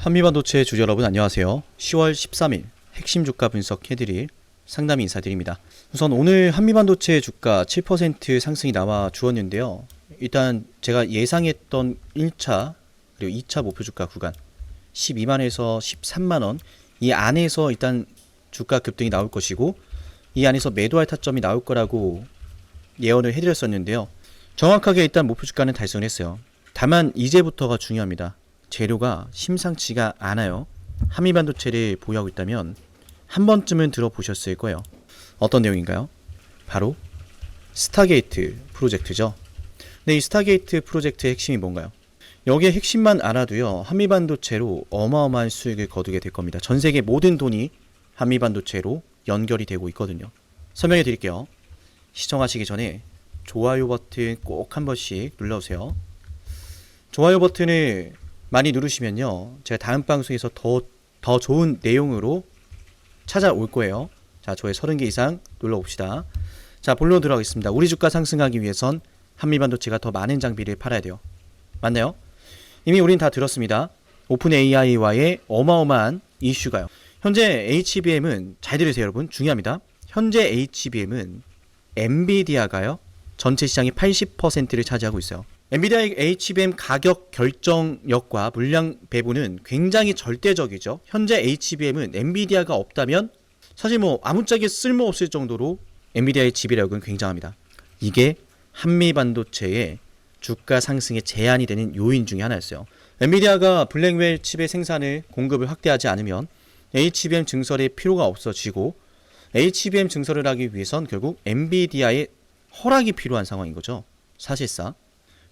한미반도체 주주 여러분 안녕하세요. 10월 13일 핵심 주가 분석해드릴 상담 인사드립니다. 우선 오늘 한미반도체 주가 7% 상승이 나와 주었는데요. 일단 제가 예상했던 1차 그리고 2차 목표 주가 구간 12만에서 13만 원 이 안에서 일단 주가 급등이 나올 것이고 이 안에서 매도할 타점이 나올 거라고 예언을 해드렸었는데요. 정확하게 일단 목표 주가는 달성을 했어요. 다만 이제부터가 중요합니다. 재료가 심상치가 않아요. 한미 반도체를 보유하고 있다면 한 번쯤은 들어보셨을 거예요. 어떤 내용인가요? 바로 스타게이트 프로젝트죠. 네, 이 스타게이트 프로젝트의 핵심이 뭔가요? 여기에 핵심만 알아도요, 한미 반도체로 어마어마한 수익을 거두게 될 겁니다. 전 세계 모든 돈이 한미 반도체로 연결이 되고 있거든요. 설명해 드릴게요. 시청하시기 전에 좋아요 버튼 꼭 한 번씩 눌러주세요. 좋아요 버튼을 많이 누르시면요. 제가 다음 방송에서 더, 더 좋은 내용으로 찾아올 거예요. 자, 조회 30개 이상 눌러봅시다. 자, 본론 들어가겠습니다. 우리 주가 상승하기 위해선 한미 반도체가 더 많은 장비를 팔아야 돼요. 맞나요? 이미 우린 다 들었습니다. 오픈 AI와의 어마어마한 이슈가요. 현재 HBM은 잘 들으세요, 여러분. 중요합니다. 현재 HBM은 엔비디아가요. 전체 시장의 80%를 차지하고 있어요. 엔비디아의 HBM 가격 결정력과 물량 배분은 굉장히 절대적이죠. 현재 HBM은 엔비디아가 없다면 사실 뭐 아무짝에 쓸모없을 정도로 엔비디아의 지배력은 굉장합니다. 이게 한미 반도체의 주가 상승에 제한이 되는 요인 중에 하나였어요. 엔비디아가 블랙웰 칩의 생산을 공급을 확대하지 않으면 HBM 증설의 필요가 없어지고 HBM 증설을 하기 위해선 결국 엔비디아의 허락이 필요한 상황인 거죠. 사실상.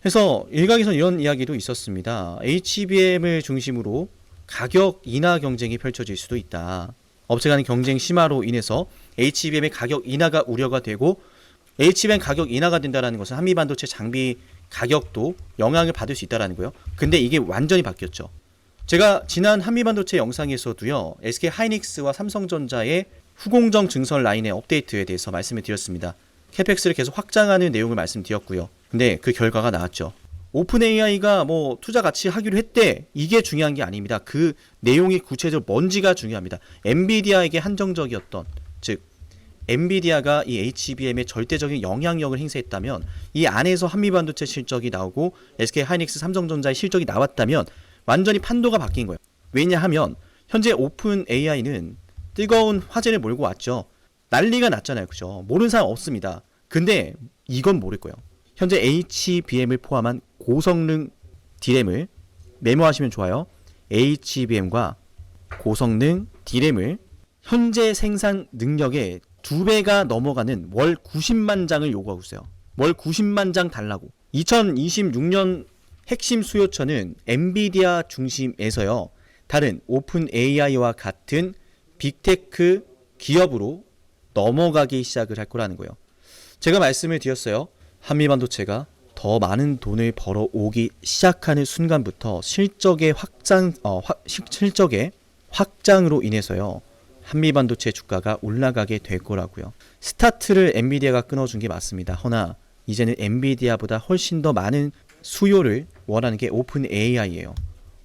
그래서 일각에서 이런 이야기도 있었습니다. HBM을 중심으로 가격 인하 경쟁이 펼쳐질 수도 있다. 업체 간의 경쟁 심화로 인해서 HBM의 가격 인하가 우려가 되고 HBM 가격 인하가 된다는 것은 한미 반도체 장비 가격도 영향을 받을 수 있다라는 거예요. 근데 이게 완전히 바뀌었죠. 제가 지난 한미 반도체 영상에서도요. SK 하이닉스와 삼성전자의 후공정 증설 라인의 업데이트에 대해서 말씀을 드렸습니다. 캐펙스를 계속 확장하는 내용을 말씀드렸고요. 근데 그 결과가 나왔죠. 오픈 AI가 뭐 투자 같이 하기로 했대. 이게 중요한 게 아닙니다. 그 내용이 구체적으로 뭔지가 중요합니다. 엔비디아에게 한정적이었던 즉 엔비디아가 이 HBM에 절대적인 영향력을 행사했다면 이 안에서 한미반도체 실적이 나오고 SK 하이닉스 삼성전자의 실적이 나왔다면 완전히 판도가 바뀐 거예요. 왜냐하면 현재 오픈 AI는 뜨거운 화제를 몰고 왔죠. 난리가 났잖아요. 그죠? 모르는 사람 없습니다. 근데 이건 모를 거예요. 현재 HBM을 포함한 고성능 D램을 메모하시면 좋아요. HBM과 고성능 D램을 현재 생산 능력의 두 배가 넘어가는 월 90만 장을 요구하고 있어요. 월 90만 장 달라고. 2026년 핵심 수요처는 엔비디아 중심에서요. 다른 오픈 AI와 같은 빅테크 기업으로 넘어가기 시작을 할 거라는 거예요. 제가 말씀을 드렸어요. 한미 반도체가 더 많은 돈을 벌어오기 시작하는 순간부터 실적의 확장, 어, 확- 실- 실적의 확장으로 인해서요. 한미 반도체 주가가 올라가게 될 거라고요. 스타트를 엔비디아가 끊어준 게 맞습니다. 허나 이제는 엔비디아보다 훨씬 더 많은 수요를 원하는 게 오픈 AI예요.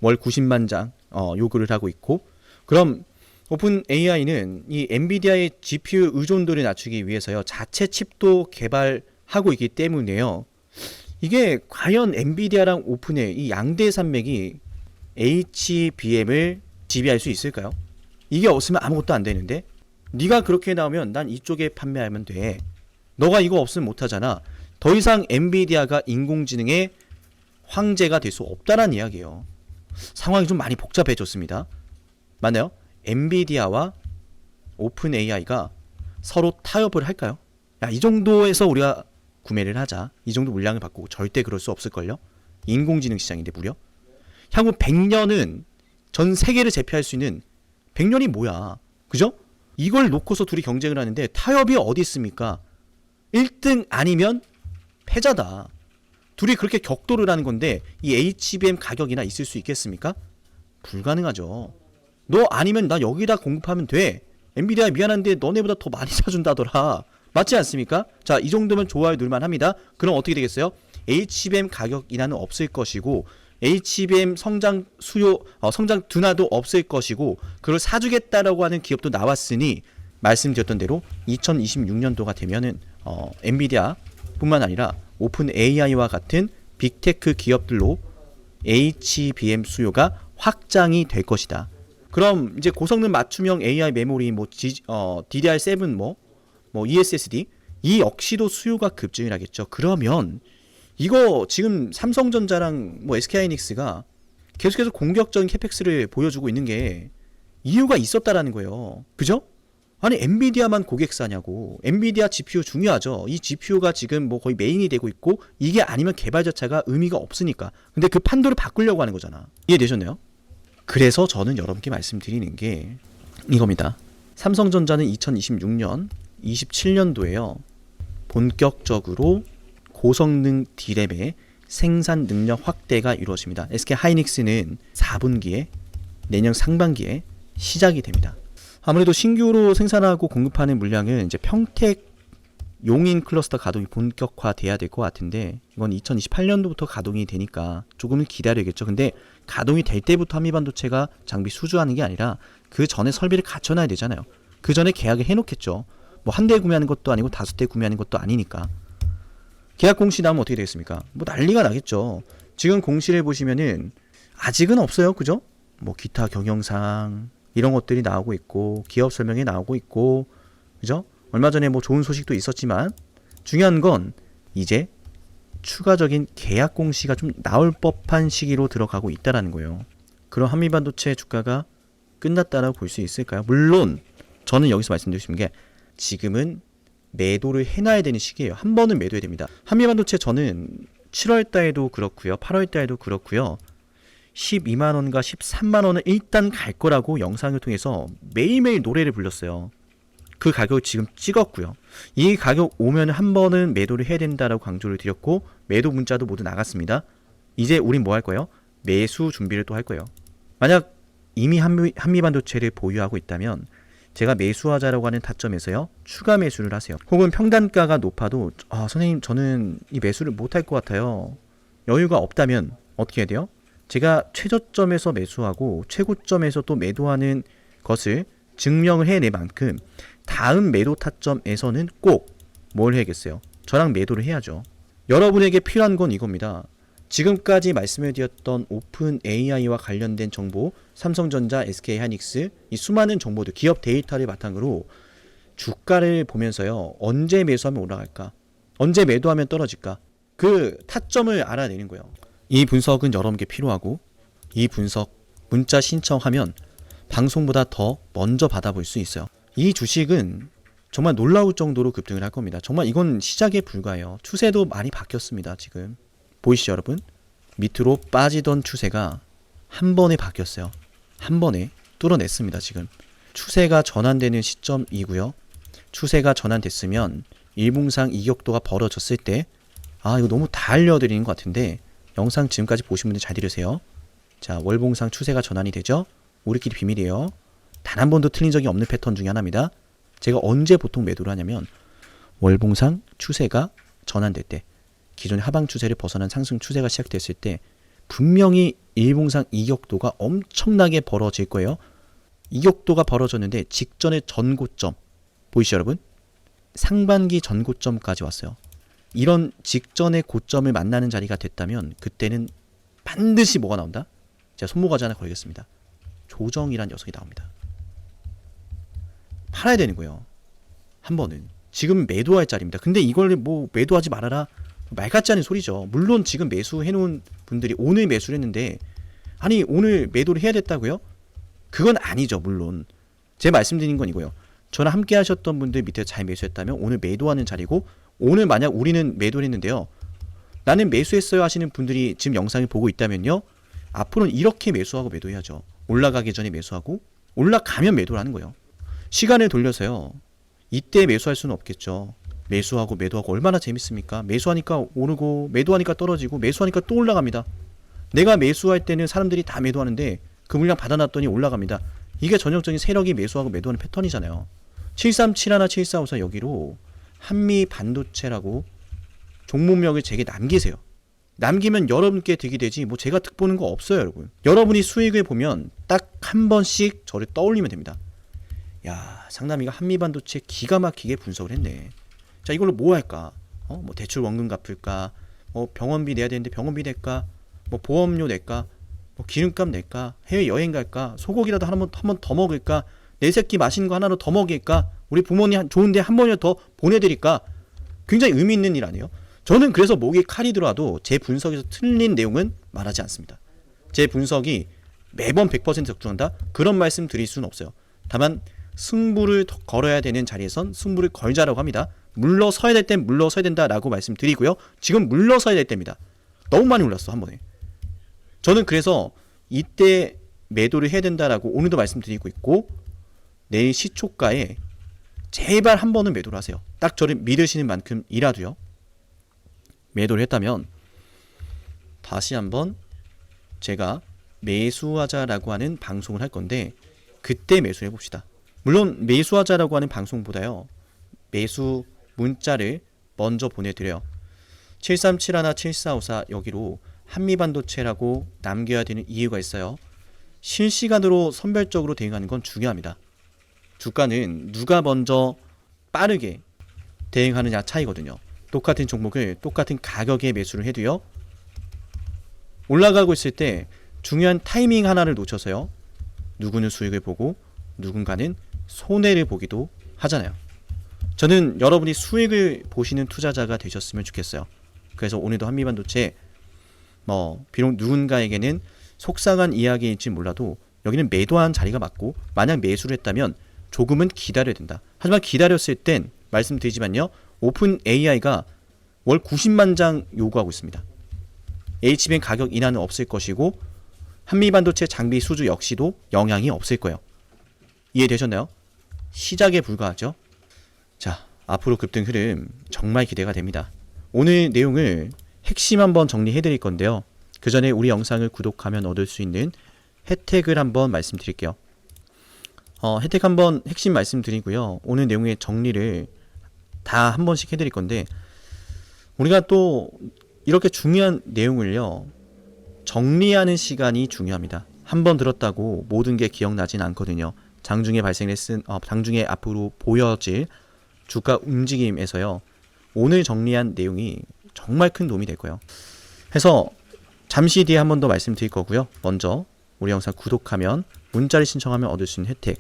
월 90만 장 어, 요구를 하고 있고 그럼 오픈 AI는 이 엔비디아의 GPU 의존도를 낮추기 위해서요 자체 칩도 개발 하고 있기 때문에요. 이게 과연 엔비디아랑 오픈의 이 양대 산맥이 HBM을 지배할 수 있을까요? 이게 없으면 아무것도 안 되는데 네가 그렇게 나오면 난 이쪽에 판매하면 돼. 너가 이거 없으면 못 하잖아. 더 이상 엔비디아가 인공지능의 황제가 될 수 없다는 이야기예요. 상황이 좀 많이 복잡해졌습니다. 맞나요? 엔비디아와 오픈 AI가 서로 타협을 할까요? 야, 이 정도에서 우리가 구매를 하자. 이 정도 물량을 받고 절대 그럴 수 없을걸요? 인공지능 시장인데 무려? 향후 100년은 전 세계를 제패할 수 있는 100년이 뭐야? 그죠? 이걸 놓고서 둘이 경쟁을 하는데 타협이 어디 있습니까? 1등 아니면 패자다. 둘이 그렇게 격돌을 하는 건데 이 HBM 가격이나 있을 수 있겠습니까? 불가능하죠. 너 아니면 나 여기다 공급하면 돼. 엔비디아 미안한데 너네보다 더 많이 사준다더라. 맞지 않습니까? 자, 이 정도면 좋아요 누를만 합니다. 그럼 어떻게 되겠어요? HBM 가격 인하는 없을 것이고 HBM 성장 수요 어, 성장 둔화도 없을 것이고 그걸 사주겠다라고 하는 기업도 나왔으니 말씀드렸던 대로 2026년도가 되면은 어, 엔비디아뿐만 아니라 오픈 AI와 같은 빅테크 기업들로 HBM 수요가 확장이 될 것이다. 그럼 이제 고성능 맞춤형 AI 메모리 뭐 G, 어, DDR7 뭐, 뭐 ESSD 이 역시도 수요가 급증을 하겠죠. 그러면 이거 지금 삼성전자랑 뭐 SK하이닉스가 계속해서 공격적인 캐펙스를 보여주고 있는 게 이유가 있었다라는 거예요. 그죠? 아니 엔비디아만 고객사냐고. 엔비디아 GPU 중요하죠. 이 GPU가 지금 뭐 거의 메인이 되고 있고 이게 아니면 개발 자체가 의미가 없으니까. 근데 그 판도를 바꾸려고 하는 거잖아. 이해되셨나요? 그래서 저는 여러분께 말씀드리는 게 이겁니다. 삼성전자는 2026년, 27년도에요. 본격적으로 고성능 D램의 생산 능력 확대가 이루어집니다. SK 하이닉스는 4분기에 내년 상반기에 시작이 됩니다. 아무래도 신규로 생산하고 공급하는 물량은 이제 평택 용인 클러스터 가동이 본격화돼야 될 것 같은데 이건 2028년도부터 가동이 되니까 조금은 기다려야겠죠. 근데 가동이 될 때부터 한미반도체가 장비 수주하는 게 아니라 그 전에 설비를 갖춰놔야 되잖아요. 그 전에 계약을 해놓겠죠. 뭐 한 대 구매하는 것도 아니고 다섯 대 구매하는 것도 아니니까. 계약 공시 나오면 어떻게 되겠습니까? 뭐 난리가 나겠죠. 지금 공시를 보시면은 아직은 없어요. 그죠? 뭐 기타 경영상 이런 것들이 나오고 있고 기업 설명이 나오고 있고 그죠? 얼마 전에 뭐 좋은 소식도 있었지만 중요한 건 이제 추가적인 계약 공시가 좀 나올 법한 시기로 들어가고 있다라는 거예요. 그럼 한미반도체 주가가 끝났다라고 볼 수 있을까요? 물론 저는 여기서 말씀드리고 싶은 게 지금은 매도를 해놔야 되는 시기예요. 한 번은 매도해야 됩니다. 한미반도체 저는 7월 달에도 그렇고요. 8월 달에도 그렇고요. 12만 원과 13만 원은 일단 갈 거라고 영상을 통해서 매일매일 노래를 불렀어요. 그 가격을 지금 찍었고요. 이 가격 오면 한 번은 매도를 해야 된다라고 강조를 드렸고 매도 문자도 모두 나갔습니다. 이제 우린 뭐 할 거예요? 매수 준비를 또 할 거예요. 만약 이미 한미, 한미반도체를 보유하고 있다면 제가 매수하자라고 하는 타점에서요 추가 매수를 하세요. 혹은 평단가가 높아도 아 선생님 저는 이 매수를 못할 것 같아요. 여유가 없다면 어떻게 해야 돼요? 제가 최저점에서 매수하고 최고점에서 또 매도하는 것을 증명을 해낼 만큼 다음 매도 타점에서는 꼭 뭘 해야겠어요? 저랑 매도를 해야죠. 여러분에게 필요한 건 이겁니다. 지금까지 말씀을 드렸던 오픈 AI와 관련된 정보, 삼성전자, SK 하이닉스 이 수많은 정보들, 기업 데이터를 바탕으로 주가를 보면서요. 언제 매수하면 올라갈까? 언제 매도하면 떨어질까? 그 타점을 알아내는 거예요. 이 분석은 여러분께 필요하고 이 분석 문자 신청하면 방송보다 더 먼저 받아볼 수 있어요. 이 주식은 정말 놀라울 정도로 급등을 할 겁니다. 정말 이건 시작에 불과해요. 추세도 많이 바뀌었습니다. 지금 보이시죠, 여러분? 밑으로 빠지던 추세가 한 번에 바뀌었어요. 한 번에 뚫어냈습니다. 지금 추세가 전환되는 시점이고요. 추세가 전환됐으면 일봉상 이격도가 벌어졌을 때 아 이거 너무 다 알려드리는 것 같은데 영상 지금까지 보신 분들 잘 들으세요. 자 월봉상 추세가 전환이 되죠. 우리끼리 비밀이에요. 단 한 번도 틀린 적이 없는 패턴 중에 하나입니다. 제가 언제 보통 매도를 하냐면 월봉상 추세가 전환될 때 기존의 하방 추세를 벗어난 상승 추세가 시작됐을 때 분명히 일봉상 이격도가 엄청나게 벌어질 거예요. 이격도가 벌어졌는데 직전의 전고점 보이시죠 여러분? 상반기 전고점까지 왔어요. 이런 직전의 고점을 만나는 자리가 됐다면 그때는 반드시 뭐가 나온다? 제가 손모가지 하나 걸겠습니다. 조정이란 녀석이 나옵니다. 팔아야 되는 거예요. 한 번은. 지금 매도할 자리입니다. 근데 이걸 뭐 매도하지 말아라. 말 같지 않은 소리죠. 물론 지금 매수해 놓은 분들이 오늘 매수를 했는데 아니 오늘 매도를 해야 됐다고요? 그건 아니죠. 물론. 제 말씀드린 건 이거예요. 저랑 함께 하셨던 분들 밑에 잘 매수했다면 오늘 매도하는 자리고 오늘 만약 우리는 매도를 했는데요. 나는 매수했어요 하시는 분들이 지금 영상을 보고 있다면요. 앞으로는 이렇게 매수하고 매도해야죠. 올라가기 전에 매수하고 올라가면 매도를 하는 거예요. 시간을 돌려서요. 이때 매수할 수는 없겠죠. 매수하고 매도하고 얼마나 재밌습니까? 매수하니까 오르고 매도하니까 떨어지고 매수하니까 또 올라갑니다. 내가 매수할 때는 사람들이 다 매도하는데 그 물량 받아놨더니 올라갑니다. 이게 전형적인 세력이 매수하고 매도하는 패턴이잖아요. 7371, 7454 여기로 한미 반도체라고 종목명을 제게 남기세요. 남기면 여러분께 득이 되지 뭐 제가 득 보는 거 없어요 여러분 여러분이 수익을 보면 딱 한 번씩 저를 떠올리면 됩니다 야 상남이가 한미반도체 기가 막히게 분석을 했네 자 이걸로 뭐 할까? 어 뭐 대출 원금 갚을까? 뭐 병원비 내야 되는데 병원비 낼까? 뭐 보험료 낼까? 뭐 기름값 낼까? 해외 여행 갈까? 소고기라도 한번 한번 더 먹을까? 내 새끼 맛있는 거 하나로 더 먹일까? 우리 부모님 한- 좋은데 한 번이라도 더 보내드릴까? 굉장히 의미 있는 일 아니에요? 저는 그래서 목에 칼이 들어와도 제 분석에서 틀린 내용은 말하지 않습니다. 제 분석이 매번 100% 적중한다? 그런 말씀 드릴 수는 없어요. 다만 승부를 더 걸어야 되는 자리에선 승부를 걸자라고 합니다 물러서야 될 땐 물러서야 된다라고 말씀드리고요 지금 물러서야 될 때입니다 너무 많이 올랐어 한 번에 저는 그래서 이때 매도를 해야 된다라고 오늘도 말씀드리고 있고 내일 시초가에 제발 한 번은 매도를 하세요. 딱 저를 믿으시는 만큼이라도요. 매도를 했다면 다시 한번 제가 매수하자라고 하는 방송을 할 건데 그때 매수해 봅시다. 물론 매수하자라고 하는 방송보다요. 매수 문자를 먼저 보내드려요. 7371 7454 여기로 한미반도체라고 남겨야 되는 이유가 있어요. 실시간으로 선별적으로 대응하는 건 중요합니다. 주가는 누가 먼저 빠르게 대응하느냐 차이거든요. 똑같은 종목을 똑같은 가격에 매수를 해도요. 올라가고 있을 때 중요한 타이밍 하나를 놓쳐서요. 누구는 수익을 보고 누군가는 손해를 보기도 하잖아요. 저는 여러분이 수익을 보시는 투자자가 되셨으면 좋겠어요. 그래서 오늘도 한미반도체 뭐 비록 누군가에게는 속상한 이야기일지 몰라도 여기는 매도한 자리가 맞고 만약 매수를 했다면 조금은 기다려야 된다. 하지만 기다렸을 땐 말씀드리지만요. 오픈 AI가 월 90만 장 요구하고 있습니다. HBM 가격 인하는 없을 것이고 한미반도체 장비 수주 역시도 영향이 없을 거예요. 이해되셨나요? 시작에 불과하죠. 자, 앞으로 급등 흐름 정말 기대가 됩니다. 오늘 내용을 핵심 한번 정리해 드릴 건데요. 그 전에 우리 영상을 구독하면 얻을 수 있는 혜택을 한번 말씀드릴게요. 어, 혜택 한번 핵심 말씀드리고요. 오늘 내용의 정리를 다 한 번씩 해드릴 건데 우리가 또 이렇게 중요한 내용을요 정리하는 시간이 중요합니다. 한 번 들었다고 모든 게 기억나진 않거든요. 장중에 발생했은 어, 장중에 앞으로 보여질 주가 움직임에서요 오늘 정리한 내용이 정말 큰 도움이 될 거예요. 해서 잠시 뒤에 한 번 더 말씀드릴 거고요. 먼저 우리 영상 구독하면 문자를 신청하면 얻을 수 있는 혜택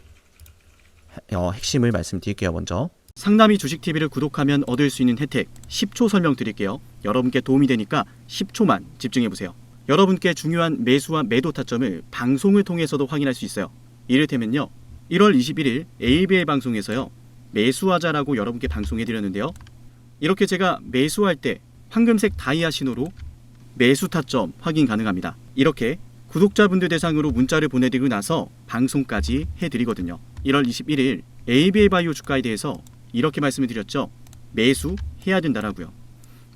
어, 핵심을 말씀드릴게요. 먼저 상담이 주식TV를 구독하면 얻을 수 있는 혜택 10초 설명 드릴게요. 여러분께 도움이 되니까 10초만 집중해보세요. 여러분께 중요한 매수와 매도 타점을 방송을 통해서도 확인할 수 있어요. 이를테면요. 1월 21일 ABL 방송에서요. 매수하자라고 여러분께 방송해 드렸는데요. 이렇게 제가 매수할 때 황금색 다이아 신호로 매수 타점 확인 가능합니다. 이렇게 구독자분들 대상으로 문자를 보내드리고 나서 방송까지 해드리거든요. 1월 21일 ABL 바이오 주가에 대해서 이렇게 말씀을 드렸죠. 매수해야 된다라고요.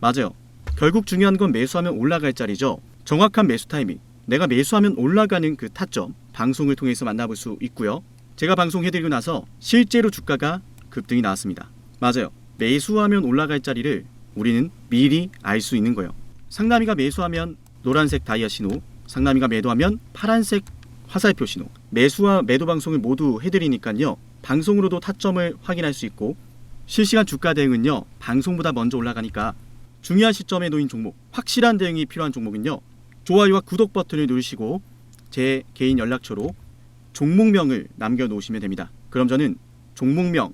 맞아요. 결국 중요한 건 매수하면 올라갈 자리죠. 정확한 매수 타이밍. 내가 매수하면 올라가는 그 타점 방송을 통해서 만나볼 수 있고요. 제가 방송해드리고 나서 실제로 주가가 급등이 나왔습니다. 맞아요. 매수하면 올라갈 자리를 우리는 미리 알 수 있는 거예요. 상남이가 매수하면 노란색 다이아 신호, 상남이가 매도하면 파란색 화살표 신호. 매수와 매도 방송을 모두 해드리니까요. 방송으로도 타점을 확인할 수 있고 실시간 주가 대응은요. 방송보다 먼저 올라가니까 중요한 시점에 놓인 종목, 확실한 대응이 필요한 종목은요. 좋아요와 구독 버튼을 누르시고 제 개인 연락처로 종목명을 남겨 놓으시면 됩니다. 그럼 저는 종목명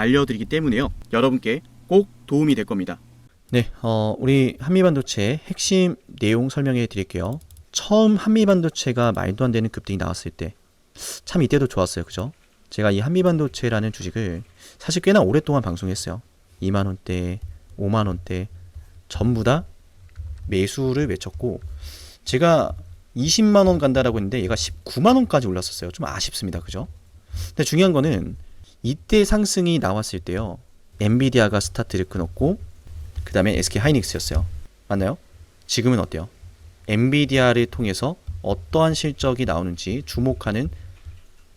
알려드리기 때문에요. 여러분께 꼭 도움이 될 겁니다. 네, 어, 우리 한미반도체 핵심 내용 설명해 드릴게요. 처음 한미반도체가 말도 안 되는 급등이 나왔을 때, 참 이때도 좋았어요, 그죠? 제가 이 한미반도체라는 주식을 사실 꽤나 오랫동안 방송했어요. 2만 원대, 5만 원대 전부 다 매수를 외쳤고, 제가 20만 원 간다라고 했는데 얘가 19만 원까지 올랐었어요. 좀 아쉽습니다, 그죠? 근데 중요한 거는 이때 상승이 나왔을 때요. 엔비디아가 스타트를 끊었고 그 다음에 SK 하이닉스였어요. 맞나요? 지금은 어때요? 엔비디아를 통해서 어떠한 실적이 나오는지 주목하는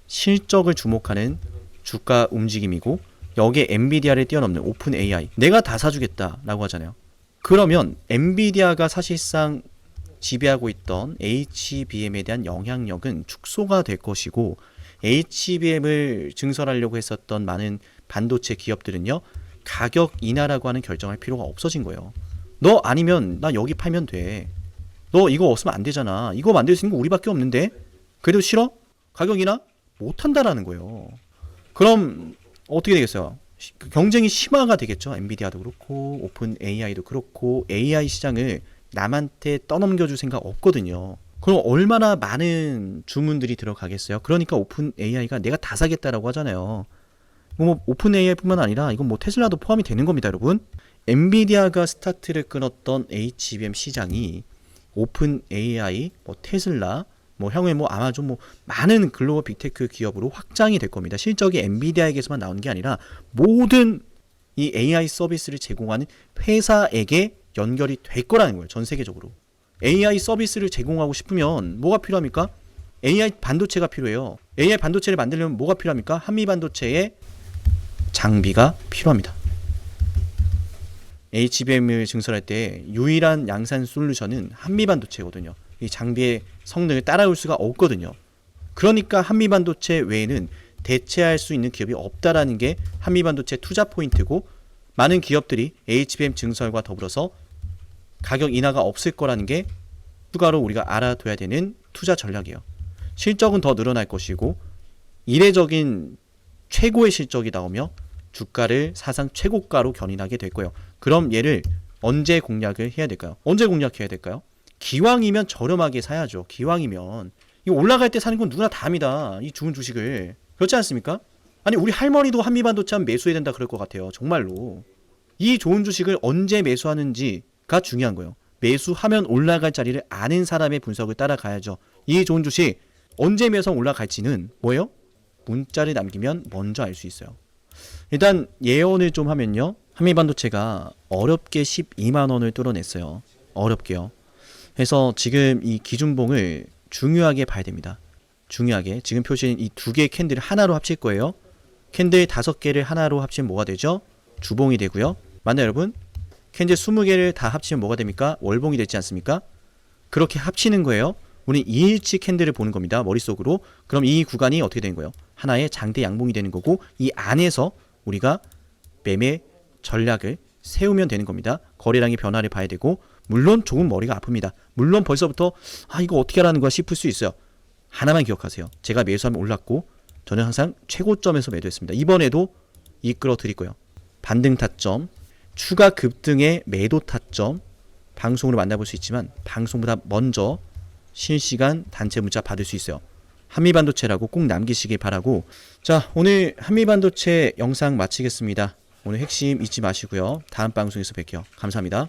실적을 주목하는 주가 움직임이고 여기에 엔비디아를 뛰어넘는 오픈 AI 내가 다 사주겠다라고 하잖아요. 그러면 엔비디아가 사실상 지배하고 있던 HBM에 대한 영향력은 축소가 될 것이고 HBM을 증설하려고 했었던 많은 반도체 기업들은요 가격 인하라고 하는 결정할 필요가 없어진 거예요. 너 아니면 나 여기 팔면 돼. 너 이거 없으면 안 되잖아. 이거 만들 수 있는 거 우리밖에 없는데. 그래도 싫어? 가격 인하? 못 한다라는 거예요. 그럼 어떻게 되겠어요? 시- 그 경쟁이 심화가 되겠죠. 엔비디아도 그렇고 오픈 AI도 그렇고 AI 시장을 남한테 떠넘겨 줄 생각 없거든요. 그럼 얼마나 많은 주문들이 들어가겠어요? 그러니까 오픈 AI가 내가 다 사겠다라고 하잖아요. 뭐 오픈 AI뿐만 아니라 이건 뭐 테슬라도 포함이 되는 겁니다, 여러분. 엔비디아가 스타트를 끊었던 HBM 시장이 오픈 AI, 뭐 테슬라, 뭐 향후에 뭐 아마존 뭐 많은 글로벌 빅테크 기업으로 확장이 될 겁니다. 실적이 엔비디아에게서만 나오는 게 아니라 모든 이 AI 서비스를 제공하는 회사에게 연결이 될 거라는 거예요. 전 세계적으로. AI 서비스를 제공하고 싶으면 뭐가 필요합니까? AI 반도체가 필요해요. AI 반도체를 만들려면 뭐가 필요합니까? 한미 반도체의 장비가 필요합니다. HBM을 증설할 때 유일한 양산 솔루션은 한미 반도체거든요. 이 장비의 성능을 따라올 수가 없거든요. 그러니까 한미 반도체 외에는 대체할 수 있는 기업이 없다라는 게 한미 반도체 투자 포인트고 많은 기업들이 HBM 증설과 더불어서 가격 인하가 없을 거라는 게 추가로 우리가 알아둬야 되는 투자 전략이에요. 실적은 더 늘어날 것이고 이례적인 최고의 실적이 나오며 주가를 사상 최고가로 견인하게 될 거예요. 그럼 얘를 언제 공략을 해야 될까요? 언제 공략해야 될까요? 기왕이면 저렴하게 사야죠. 기왕이면 이 올라갈 때 사는 건 누구나 다 합니다. 이 좋은 주식을 그렇지 않습니까? 아니 우리 할머니도 한미반도체 하면 매수해야 된다 그럴 것 같아요. 정말로 이 좋은 주식을 언제 매수하는지 가 중요한 거예요. 매수하면 올라갈 자리를 아는 사람의 분석을 따라가야죠. 이 좋은 주식 언제 매수 올라갈지는 뭐예요? 문자를 남기면 먼저 알 수 있어요. 일단 예언을 좀 하면요. 한미반도체가 어렵게 12만 원을 뚫어냈어요. 어렵게요. 그래서 지금 이 기준봉을 중요하게 봐야 됩니다. 중요하게 지금 표시인 이두 개의 캔들을 하나로 합칠 거예요. 캔들 다섯 개를 하나로 합치면 뭐가 되죠? 주봉이 되고요. 맞나요, 여러분? 캔들 20개를 다 합치면 뭐가 됩니까? 월봉이 되지 않습니까? 그렇게 합치는 거예요. 우리 2일치 캔들을 보는 겁니다. 머릿속으로. 그럼 이 구간이 어떻게 되는 거예요? 하나의 장대 양봉이 되는 거고 이 안에서 우리가 매매 전략을 세우면 되는 겁니다. 거래량의 변화를 봐야 되고 물론 조금 머리가 아픕니다. 물론 벌써부터 아 이거 어떻게 하라는 거야 싶을 수 있어요. 하나만 기억하세요. 제가 매수하면 올랐고 저는 항상 최고점에서 매도했습니다. 이번에도 이끌어 드릴 거예요. 반등 타점, 추가 급등의 매도 타점 방송으로 만나볼 수 있지만 방송보다 먼저 실시간 단체 문자 받을 수 있어요. 한미반도체라고 꼭 남기시길 바라고 자 오늘 한미반도체 영상 마치겠습니다. 오늘 핵심 잊지 마시고요. 다음 방송에서 뵐게요. 감사합니다.